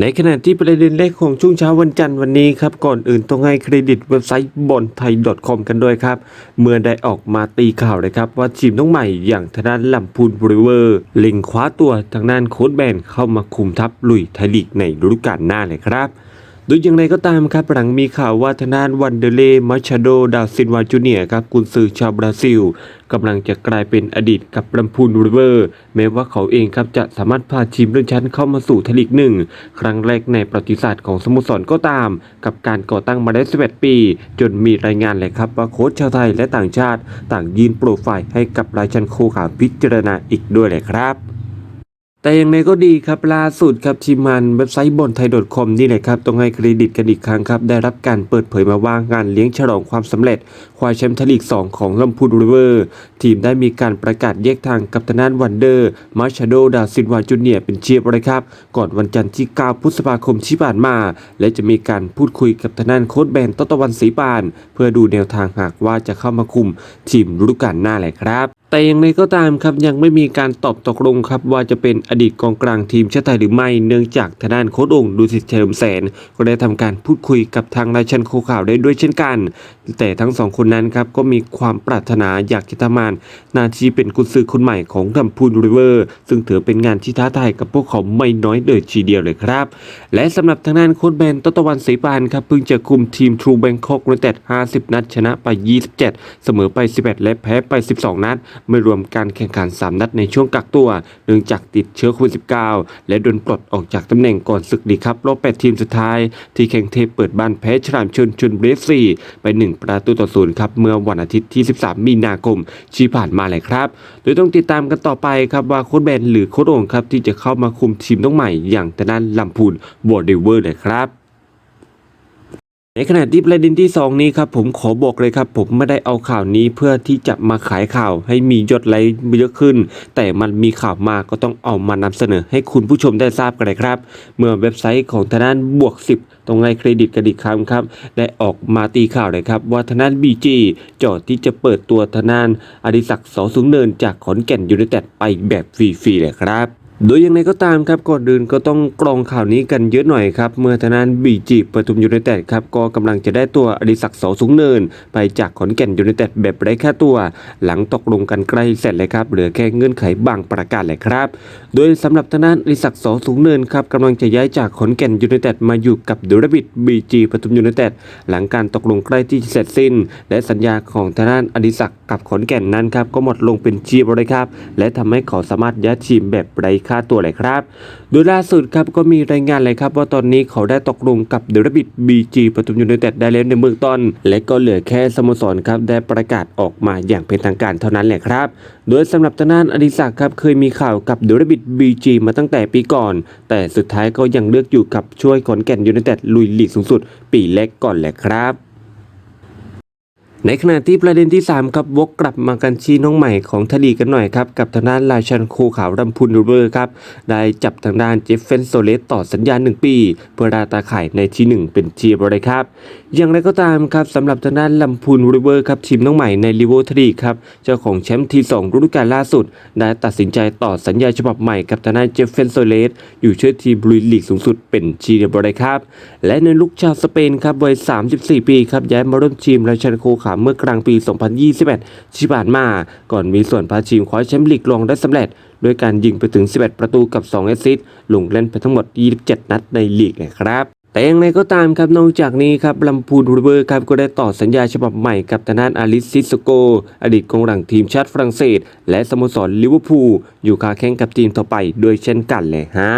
ในขณะที่ประเด็นแรกของช่วงเช้าวันจันทร์วันนี้ครับก่อนอื่นต้องให้เครดิตเว็บไซต์บอลไทย .com กันด้วยครับ เมื่อได้ออกมาตีข่าวเลยครับ ว่าทีมน้องใหม่อย่างทางด้านลำพูนบริเวอร์เล็งคว้าตัวทางด้านโค้ดแบนเข้ามาคุมทัพลุยไทยลีกในฤดูกาลหน้าเลยครับ โดยอย่างไรก็ตามครับหลังมีข่าวว่าทางด้านวันเดเลมาชาโดดาซินวาจูเนียครับกุนซือชาวบราซิลกำลังจะกลายเป็นอดีตกับลำพูนริเวอร์ แม้ว่าเขาเองครับจะสามารถพาทีมเลื่อนชั้นเข้ามาสู่ทลีกหนึ่ง ครั้งแรกในประวัติศาสตร์ของสโมสรก็ตาม กับการก่อตั้งมาได้11ปี จนมีรายงานเลยครับว่าโค้ชชาวไทยและต่างชาติ ต่างยืนโปรไฟล์ให้กับรายชันโคขาวพิจารณาอีกด้วยเลยครับ แต่อย่างไรก็ดีครับล่าสุดครับทีมงานเว็บไซต์บอลไทย .com นี่แหละครับต้องให้เครดิตกันอีกครั้งครับได้รับการเปิดเผยมาว่างานเลี้ยงฉลองความสำเร็จคว้าแชมป์ทยลีก 2 ของลำพูนริเวอร์ ทีมได้มีการประกาศแยกทางกับทางด้านวันเดอร์มาชาโดดาซินวาจูเนียเป็นเชียร์เลยครับ ก่อนวันจันทร์ที่ 9 พฤษภาคมที่ผ่านมา และจะมีการพูดคุยกับทางด้านโค้ชแบนตตะวันศรีปาน เพื่อดูแนวทางหากว่าจะเข้ามาคุมทีมฤดูกาลหน้าแหละครับ แต่อย่างไรก็ตามครับยังไม่มีการตอบตกลงครับว่าจะเป็นอดีตกองกลางทีมชาติไทยหรือไม่เนื่องจากทางด้านโค้ชองดูสิตเฉลิมแสน ก็ได้ทำการพูดคุยกับทางราชันโคข่าวได้ด้วยเช่นกัน แต่ทั้งสองคนนั้นครับก็มีความปรารถนาอยากจะทำงานนาทีเป็นกุญซือคนใหม่ของลำพูนริเวอร์ ซึ่งถือเป็นงานที่ท้าทายกับพวกเขาไม่น้อยเลยทีเดียวเลยครับ และสำหรับทางด้านโค้ชแบนตตะวันศรีปานครับเพิ่งจะคุมทีมทรูแบงคอกยูไนเต็ด50 นัดชนะไป 27 เสมอไป11และแพ้ไป 12 นัดไม่รวมการแข่งขัน 3 นัดในช่วงกักตัวเนื่องจากติดเชื้อโควิด -19 และโดนปลดออกจากตำแหน่งก่อนศึกดีครับรอบ 8 ทีมสุดท้าย ที่แข่งเทเปิดบ้านแพ้ฉลามชนชนเบรฟซีไป 1 ประตูต่อศูนย์ครับเมื่อวันอาทิตย์ที่ 13 มีนาคมที่ผ่านมาเลยครับ โดยต้องติดตามกันต่อไปครับว่าโค้ชแบนหรือโค้ชโองครับที่จะเข้ามาคุมทีมน้องใหม่อย่างทางด้นลำพูนบอร์เดเวอร์เลยครับ ในขณะที่ประเด็นที่ 2 นี้ครับผมขอบอกเลยครับผมไม่ได้เอาข่าวนี้เพื่อที่จะมาขายข่าวให้มียอดไลค์เยอะขึ้น แต่มันมีข่าวมาก็ต้องเอามานำเสนอให้คุณผู้ชมได้ทราบกันเลยครับ เมื่อเว็บไซต์ของทางด้านบวก 10 ตรงให้เครดิตกันอีกคำครับได้ออกมาตีข่าวเลยครับว่าทางด้านบีจีจอดที่จะเปิดตัวทางด้านอดิศักดิ์สอสูงเนินจากขอนแก่นยูไนเต็ดไปแบบฟรีๆเลยครับ โดยย่างไรก็ตามครับก่อนอื่นก็ต้องกรองข่าวนี้กันเยอะหน่อยครับ เมื่อทางด้านบีจีปทุมยูไนเต็ดครับก็กำลังจะได้ตัวอดิศักดิ์เสาสูงเนิน ไปจากขอนแก่นยูไนเต็ดแบบไร้ค่าตัว หลังตกลงกันใกล้เสร็จเลยครับเหลือแค่เงื่อนไขบางประการเลยครับ โดยสำหรับทางด้านอดิศักดิ์เสาสูงเนินครับกำลังจะย้ายจากขอนแก่นยูไนเต็ดมาอยู่กับเดลบิดบีจีปทุมยูไนเต็ดหลังการตกลงใกล้ที่เสร็จสิ้น และสัญญาของทางด้านอดิศักดิ์กับขอนแก่นนั้นครับก็หมดลงเป็นชีพเลยครับและทำให้เขาสามารถย้ายทีมแบบไร้ค่าตัวเลยครับโดยล่าสุดครับก็มีรายงานเลยครับ ว่าตอนนี้เขาได้ตกลงกับเดลบิดบีจีปทุมยูไนเต็ดได้แล้วในเมืองต้น และก็เหลือแค่สโมสรครับได้ประกาศออกมาอย่างเป็นทางการเท่านั้นแหละครับ โดยสำหรับทางด้านอดิศักดิ์ครับเคยมีข่าวกับเดลบิดบีจีมาตั้งแต่ปีก่อน แต่สุดท้ายก็ยังเลือกอยู่กับช่วยขอนแก่นยูไนเต็ดลุยลีกสูงสุด ปีแรกก่อนแหละครับ ในขณะที่ประเด็นที่ 3 ครับวกกลับมากันชี้น้องใหม่ของทลีกันหน่อยครับ กับทางด้านราชันโคขาวรำพูนรูเวอร์ครับ ได้จับทางด้านเจฟเฟนโซเลสต่อสัญญา 1 ปี เพื่อราตาไข่ในที่ 1 เป็นทีบริครับ อย่างไรก็ตามครับสำหรับทางด้านลำพูนรูเวอร์ครับทีมน้องใหม่ในลิเวอร์ทลีครับเจ้าของแชมป์ทีสองฤดูกาลล่าสุด ได้ตัดสินใจต่อสัญญาฉบับใหม่กับทางด้านเจฟเฟนโซเลสอยู่ช่วยทีมบลุยลีกสูงสุดเป็นทีเดียบริครับและในลูกชาวสเปนครับวัย 34 ปีครับย้ายมาร่วมทีมราชันโคขาวเมื่อกลางปี 2021 ที่ผ่านมา ก่อนมีส่วนพาทีมคว้าแชมป์ลีกรองได้สำเร็จ ด้วยการยิงไปถึง 11 ประตูกับ 2 แอสซิสต์ลงเล่นไปทั้งหมด 27 นัดในลีกนะครับ แต่อย่างไรก็ตามครับนอกจากนี้ครับลำพูนรูเวอร์ครับก็ได้ต่อสัญญาฉบับใหม่กับทางด้านอาริสซิสโก อดีตกองหลังทีมชาติฝรั่งเศส และสโมสรลิเวอร์พูลอยู่คาแข่งกับทีมต่อไปโดยเช่นกันเลยฮะ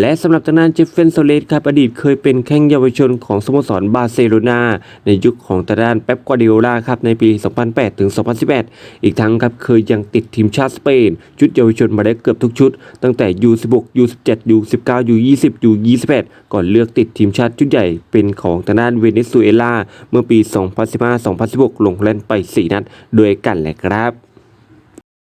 และสำหรับทางด้านเจฟเฟนโซเลสครับอดีตเคยเป็นแข้งเยาวชนของสโมสรบาร์เซโลนาในยุคของทางด้านเป๊ปกวาร์ดิโอลาครับในปี 2008ถึง2011 อีกทั้งครับเคยยังติดทีมชาติสเปนชุดเยาวชนมาได้เกือบทุกชุด ตั้งแต่ U16 U17 U19 U20 U21 ก่อนเลือกติดทีมชาติชุดใหญ่เป็นของทางด้านเวเนซุเอลาเมื่อปี 2015-2016 ลงเล่นไป 4 นัดด้วยกันแหละครับ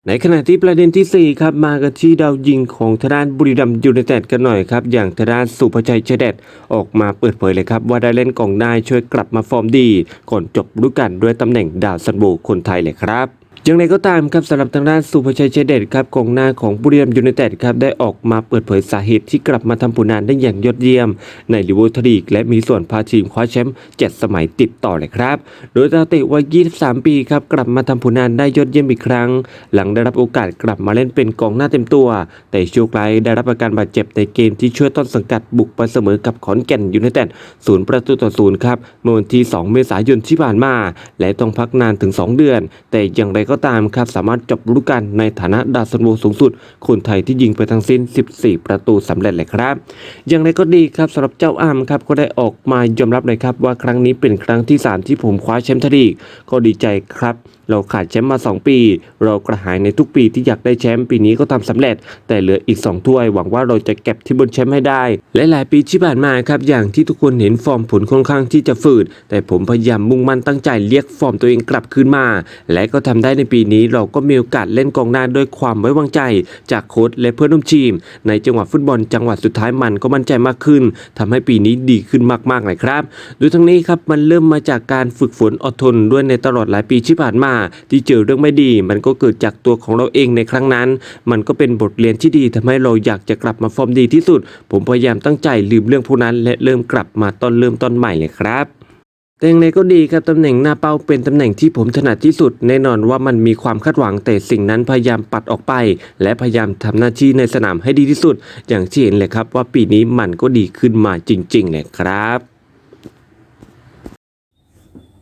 ในขณะที่ประเด็นที่ 4 ครับมากันที่ดาวยิงของทางด้านบุรีรัมย์ยูไนเต็ดกันหน่อยครับ อย่างทางด้านสุภชัยเฉยเดชออกมาเปิดเผยเลยครับ ว่าได้เล่นกองหน้าช่วยกลับมาฟอร์มดี ก่อนจบฤดูกาลด้วยตำแหน่งดาวซันโบคนไทยเลยครับ อย่างไรก็ตามครับสำหรับทางด้านสุภชัยเฉยเดชครับกองหน้าของบุรีรัมยูไนเต็ดครับได้ออกมาเปิดเผยสาเหตุที่กลับมาทำผลงานได้อย่างยอดเยี่ยม ในลิเวอร์พูลลีกและมีส่วนพาทีมคว้าแชมป์7สมัยติดต่อเลยครับ โดยตาเตะวัย 23 ปีครับกลับมาทำผลงานได้ยอดเยี่ยมอีกครั้ง หลังได้รับโอกาสกลับมาเล่นเป็นกองหน้าเต็มตัว แต่โชคร้ายได้รับอาการบาดเจ็บในเกมที่ช่วยต้นสังกัดบุกไปเสมอกับขอนแก่นยูไนเต็ดศูนย์ประตูต่อศูนย์ครับเมื่อวันที่ 2 เมษายนที่ผ่านมา และต้องพักนานถึง 2 เดือน แต่อย่างไรก็็ตามครับสามารถจบฤดูกาลในฐานะดาวซันโวสูงสุด คนไทยที่ยิงไปทั้งสิ้น 14 ประตูสำเร็จเลยครับ อย่างไรก็ดีครับสำหรับเจ้าอ้ามครับก็ได้ออกมายอมรับเลยครับว่าครั้งนี้เป็นครั้งที่ 3 ที่ผมคว้าแชมป์ทลีกก็ดีใจครับเราขาดแชมป์มา 2 ปี เรากระหายในทุกปีที่อยากได้แชมป์ปีนี้ก็ทำสำเร็จ แต่เหลืออีก 2 ถ้วย หวังว่าเราจะเก็บที่บนแชมป์ให้ได้ และหลายปีที่ผ่านมาครับ อย่างที่ทุกคนเห็นฟอร์มผลค่อนข้างที่จะฝืด แต่ผมพยายามมุ่งมั่นตั้งใจเรียกฟอร์มตัวเองกลับคืนมา และก็ทำได้ในปีนี้เราก็มีโอกาสเล่นกองหน้าด้วยความไว้วางใจ จากโค้ชและเพื่อนร่วมทีม ในจังหวะฟุตบอลจังหวะสุดท้ายมันก็มั่นใจมากขึ้นทำให้ปีนี้ดีขึ้นมากๆเลยครับ โดยทั้งนี้ครับมันเริ่มมาจากการฝึกฝนอดทนด้วยในตลอดหลายปีที่ผ่านมาที่เจอเรื่องไม่ดี มันก็เกิดจากตัวของเราเองในครั้งนั้น มันก็เป็นบทเรียนที่ดีทำให้เราอยากจะกลับมาฟอร์มดีที่สุด ผมพยายามตั้งใจลืมเรื่องพวกนั้น และเริ่มกลับมาต้นเริ่มต้นใหม่เลยครับแต่อย่างไรก็ดีครับตำแหน่งหน้าเป้าเป็นตำแหน่งที่ผมถนัดที่สุด แน่นอนว่ามันมีความคาดหวังแต่สิ่งนั้นพยายามปัดออกไป และพยายามทำหน้าที่ในสนามให้ดีที่สุด อย่างที่เห็นเลยครับว่าปีนี้มันก็ดีขึ้นมาจริงๆเลยครับ